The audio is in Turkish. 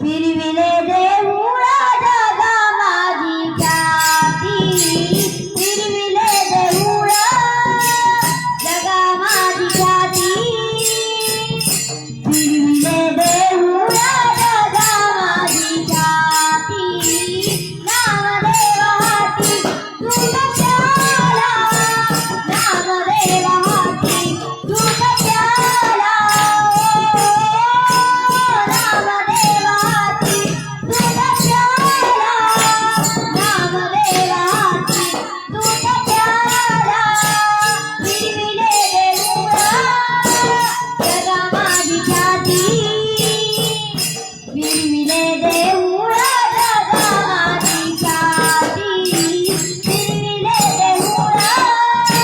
Biri bile ಮೇಲೆ